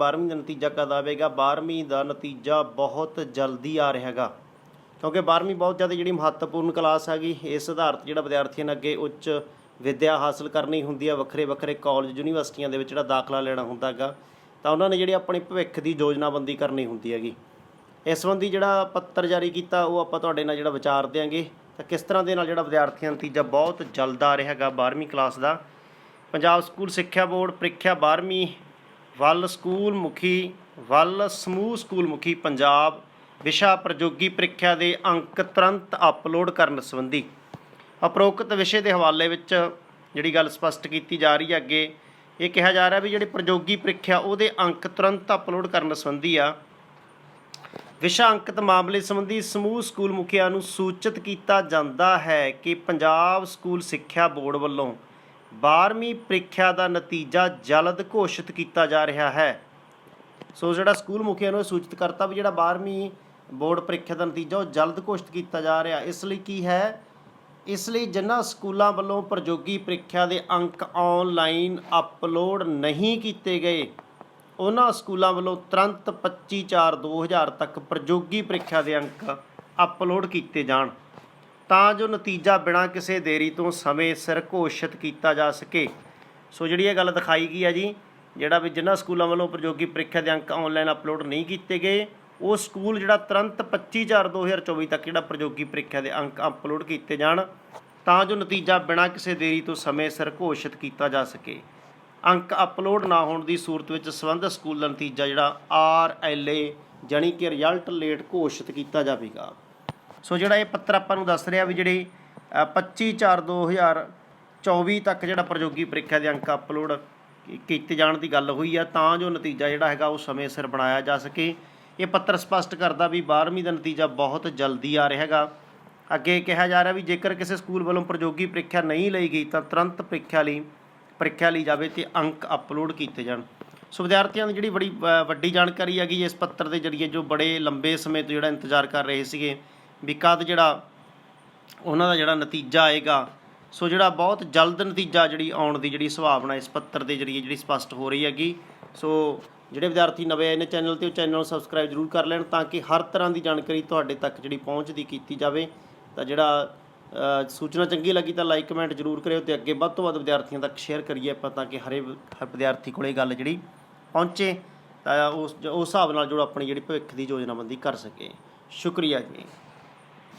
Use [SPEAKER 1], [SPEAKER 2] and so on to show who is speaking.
[SPEAKER 1] 12ਵੀਂ ਦਾ ਨਤੀਜਾ ਕਦ ਆਵੇਗਾ? 12ਵੀਂ ਦਾ ਨਤੀਜਾ ਬਹੁਤ ਜਲਦੀ ਆ ਰਿਹਾ ਹੈਗਾ। ਕਿਉਂਕਿ 12ਵੀਂ ਬਹੁਤ ਜ਼ਿਆਦਾ ਜਿਹੜੀ ਮਹੱਤਵਪੂਰਨ ਕਲਾਸ ਹੈਗੀ ਇਸ ਆਧਾਰਤ ਜਿਹੜਾ ਵਿਦਿਆਰਥੀਆਂ ਨੇ ਅੱਗੇ ਉੱਚ ਵਿੱਦਿਆ ਹਾਸਲ ਕਰਨੀ ਹੁੰਦੀ ਹੈ ਵੱਖਰੇ ਵੱਖਰੇ ਕਾਲਜ, ਯੂਨੀਵਰਸਿਟੀਆਂ ਦੇ ਵਿੱਚ ਜਿਹੜਾ ਦਾਖਲਾ ਲੈਣਾ ਹੁੰਦਾ ਹੈਗਾ, ਤਾਂ ਉਹਨਾਂ ਨੇ ਜਿਹੜੀ ਆਪਣੀ ਭਵਿੱਖ ਦੀ ਯੋਜਨਾਬੰਦੀ ਕਰਨੀ ਹੁੰਦੀ ਹੈਗੀ। ਇਸ ਸੰਬੰਧੀ ਜਿਹੜਾ ਪੱਤਰ ਜਾਰੀ ਕੀਤਾ, ਉਹ ਆਪਾਂ ਤੁਹਾਡੇ ਨਾਲ ਜਿਹੜਾ ਵਿਚਾਰ ਦਿਆਂਗੇ। ਤਾਂ ਕਿਸ ਤਰ੍ਹਾਂ ਦੇ ਨਾਲ ਜਿਹੜਾ ਵਿਦਿਆਰਥੀਆਂ ਦਾ ਨਤੀਜਾ ਬਹੁਤ ਜਲਦ ਆ ਰਿਹਾ ਹੈਗਾ 12ਵੀਂ ਕਲਾਸ ਦਾ? ਪੰਜਾਬ ਸਕੂਲ ਸਿੱਖਿਆ ਬੋਰਡ ਪ੍ਰੀਖਿਆ 12ਵੀਂ ਵੱਲ ਸਕੂਲ ਮੁਖੀ, ਵੱਲ ਸਮੂਹ ਸਕੂਲ ਮੁਖੀ ਪੰਜਾਬ ਵਿਸ਼ਾ ਪ੍ਰਯੋਗੀ ਪ੍ਰੀਖਿਆ ਦੇ ਅੰਕ ਤੁਰੰਤ ਅਪਲੋਡ ਕਰਨ ਸੰਬੰਧੀ ਉਪਰੋਕਤ ਵਿਸ਼ੇ ਦੇ ਹਵਾਲੇ ਵਿੱਚ ਜਿਹੜੀ ਗੱਲ ਸਪਸ਼ਟ ਕੀਤੀ ਜਾ ਰਹੀ ਹੈ ਅੱਗੇ, ਇਹ ਕਿਹਾ ਜਾ ਰਿਹਾ ਵੀ ਜਿਹੜੀ ਪ੍ਰਯੋਗੀ ਪ੍ਰੀਖਿਆ ਉਹਦੇ ਅੰਕ ਤੁਰੰਤ ਅਪਲੋਡ ਕਰਨ ਸੰਬੰਧੀ ਆ। ਵਿਸ਼ਾ ਅੰਕਿਤ ਮਾਮਲੇ ਸੰਬੰਧੀ ਸਮੂਹ ਸਕੂਲ ਮੁਖੀਆਂ ਨੂੰ ਸੂਚਿਤ ਕੀਤਾ ਜਾਂਦਾ ਹੈ ਕਿ ਪੰਜਾਬ ਸਕੂਲ ਸਿੱਖਿਆ ਬੋਰਡ ਵੱਲੋਂ 12ਵੀਂ ਪ੍ਰੀਖਿਆ ਦਾ ਨਤੀਜਾ ਜਲਦ ਘੋਸ਼ਿਤ ਕੀਤਾ ਜਾ ਰਿਹਾ ਹੈ। ਸੋ ਜਿਹੜਾ ਸਕੂਲ ਮੁਖੀਆਂ ਨੂੰ ਇਹ ਸੂਚਿਤ ਕਰਤਾ ਵੀ ਜਿਹੜਾ 12ਵੀਂ ਬੋਰਡ ਪ੍ਰੀਖਿਆ ਦਾ ਨਤੀਜਾ ਉਹ ਜਲਦ ਘੋਸ਼ਿਤ ਕੀਤਾ ਜਾ ਰਿਹਾ, ਇਸ ਲਈ ਕੀ ਹੈ? ਇਸ ਲਈ ਜਿਨ੍ਹਾਂ ਸਕੂਲਾਂ ਵੱਲੋਂ ਪ੍ਰਯੋਗੀ ਪ੍ਰੀਖਿਆ ਦੇ ਅੰਕ ਆਨਲਾਈਨ ਅਪਲੋਡ ਨਹੀਂ ਕੀਤੇ ਗਏ, ਉਹਨਾਂ ਸਕੂਲਾਂ ਵੱਲੋਂ ਤੁਰੰਤ 25/4/2000 ਤੱਕ ਪ੍ਰਯੋਗੀ ਪ੍ਰੀਖਿਆ ਦੇ ਅੰਕ ਅਪਲੋਡ ਕੀਤੇ ਜਾਣ। ਤਾਂ ਜੋ ਨਤੀਜਾ ਬਿਨਾਂ ਕਿਸੇ ਦੇਰੀ ਤੋਂ ਸਮੇਂ ਸਿਰ ਘੋਸ਼ਿਤ ਕੀਤਾ ਜਾ ਸਕੇ। ਸੋ ਜਿਹੜੀ ਇਹ ਗੱਲ ਦਿਖਾਈ ਗਈ ਹੈ ਜੀ, ਜਿਹੜਾ ਵੀ ਜਿਨ੍ਹਾਂ ਸਕੂਲਾਂ ਵੱਲੋਂ ਪ੍ਰਯੋਗੀ ਪ੍ਰੀਖਿਆ ਦੇ ਅੰਕ ਆਨਲਾਈਨ ਅਪਲੋਡ ਨਹੀਂ ਕੀਤੇ ਗਏ, ਉਹ ਸਕੂਲ ਜਿਹੜਾ ਤੁਰੰਤ 25/4/2024 ਤੱਕ ਜਿਹੜਾ ਪ੍ਰਯੋਗੀ ਪ੍ਰੀਖਿਆ ਦੇ ਅੰਕ ਅਪਲੋਡ ਕੀਤੇ ਜਾਣ, ਤਾਂ ਜੋ ਨਤੀਜਾ ਬਿਨਾਂ ਕਿਸੇ ਦੇਰੀ ਤੋਂ ਸਮੇਂ ਸਿਰ ਘੋਸ਼ਿਤ ਕੀਤਾ ਜਾ ਸਕੇ। ਅੰਕ ਅਪਲੋਡ ਨਾ ਹੋਣ ਦੀ ਸੂਰਤ ਵਿੱਚ ਸੰਬੰਧਿਤ ਸਕੂਲ ਦਾ ਨਤੀਜਾ ਜਿਹੜਾ ਆਰ ਐਲ ਏ ਜਾਣੀ ਕਿ ਰਿਜ਼ਲਟ ਲੇਟ ਘੋਸ਼ਿਤ ਕੀਤਾ ਜਾਵੇਗਾ। ਸੋ ਜਿਹੜਾ ਇਹ ਪੱਤਰ ਆਪਾਂ ਨੂੰ ਦੱਸ ਰਿਹਾ ਵੀ ਜਿਹੜੇ 25/4/2024 ਤੱਕ ਜਿਹੜਾ ਪ੍ਰਯੋਗੀ ਪ੍ਰੀਖਿਆ ਦੇ ਅੰਕ ਅਪਲੋਡ ਕੀਤੇ ਜਾਣ ਦੀ ਗੱਲ ਹੋਈ ਆ ਤਾਂ ਜੋ ਨਤੀਜਾ ਜਿਹੜਾ ਹੈਗਾ ਉਹ ਸਮੇਂ ਸਿਰ ਬਣਾਇਆ ਜਾ ਸਕੇ। ਇਹ ਪੱਤਰ ਸਪਸ਼ਟ ਕਰਦਾ ਵੀ 12ਵੀਂ ਦਾ ਨਤੀਜਾ ਬਹੁਤ ਜਲਦੀ ਆ ਰਿਹਾ ਹੈਗਾ। ਅੱਗੇ ਕਿਹਾ ਜਾ ਰਿਹਾ ਵੀ ਜੇਕਰ ਕਿਸੇ ਸਕੂਲ ਵੱਲੋਂ ਪ੍ਰਯੋਗੀ ਪ੍ਰੀਖਿਆ ਨਹੀਂ ਲਈ ਗਈ ਤਾਂ ਤੁਰੰਤ ਪ੍ਰੀਖਿਆ ਲਈ ਪ੍ਰੀਖਿਆ ਲਈ ਜਾਵੇ ਤੇ ਅੰਕ ਅਪਲੋਡ ਕੀਤੇ ਜਾਣ। ਸੋ ਵਿਦਿਆਰਥੀਆਂ ਦੀ ਜਿਹੜੀ ਬੜੀ ਅ, ਵੱਡੀ ਜਾਣਕਾਰੀ ਹੈਗੀ ਇਸ ਪੱਤਰ ਦੇ ਜਰੀਏ ਜੋ ਬੜੇ ਲੰਬੇ ਸਮੇਂ ਤੋਂ ਜਿਹੜਾ ਇੰਤਜ਼ਾਰ ਕਰ ਰਹੇ ਸੀਗੇ ਵੀ ਕਦ ਜਿਹੜਾ ਉਹਨਾਂ ਦਾ ਜਿਹੜਾ ਨਤੀਜਾ ਆਏਗਾ, ਸੋ ਜਿਹੜਾ ਬਹੁਤ ਜਲਦ ਨਤੀਜਾ ਜਿਹੜੀ ਆਉਣ ਦੀ ਜਿਹੜੀ ਸੰਭਾਵਨਾ ਇਸ ਪੱਤਰ ਦੇ ਜਰੀਏ ਜਿਹੜੀ ਸਪਸ਼ਟ ਹੋ ਰਹੀ ਹੈਗੀ, ਸੋ ਜਿਹੜੇ ਵਿਦਿਆਰਥੀ ਨਵੇਂ ਆਏ ਨੇ ਚੈਨਲ ਤੇ, ਉਹ ਚੈਨਲ ਨੂੰ ਸਬਸਕ੍ਰਾਈਬ ਜ਼ਰੂਰ ਕਰ ਲੈਣ ਤਾਂ ਕਿ ਹਰ ਤਰ੍ਹਾਂ ਦੀ ਜਾਣਕਾਰੀ ਤੁਹਾਡੇ ਤੱਕ ਜਿਹੜੀ ਪਹੁੰਚਦੀ ਕੀਤੀ ਜਾਵੇ। ਤਾਂ ਜਿਹੜਾ ਸੂਚਨਾ ਚੰਗੀ ਲੱਗੀ ਤਾਂ ਲਾਈਕ, ਕਮੈਂਟ ਜ਼ਰੂਰ ਕਰਿਓ ਤੇ ਅੱਗੇ ਵੱਧ ਤੋਂ ਵੱਧ ਵਿਦਿਆਰਥੀਆਂ ਤੱਕ ਸ਼ੇਅਰ ਕਰੀਏ ਆਪਾਂ ਤਾਂ ਕਿ ਹਰੇ, ਹਰ ਵਿਦਿਆਰਥੀ ਕੋਲੇ ਗੱਲ ਜਿਹੜੀ ਪਹੁੰਚੇ, ਤਾਂ ਉਸ ਉਸ ਹਿਸਾਬ ਨਾਲ ਜੋ ਆਪਣੀ ਜਿਹੜੀ ਭਵਿੱਖ ਦੀ ਯੋਜਨਾਬੰਦੀ ਕਰ ਸਕੇ। ਸ਼ੁਕਰੀਆ ਜੀ।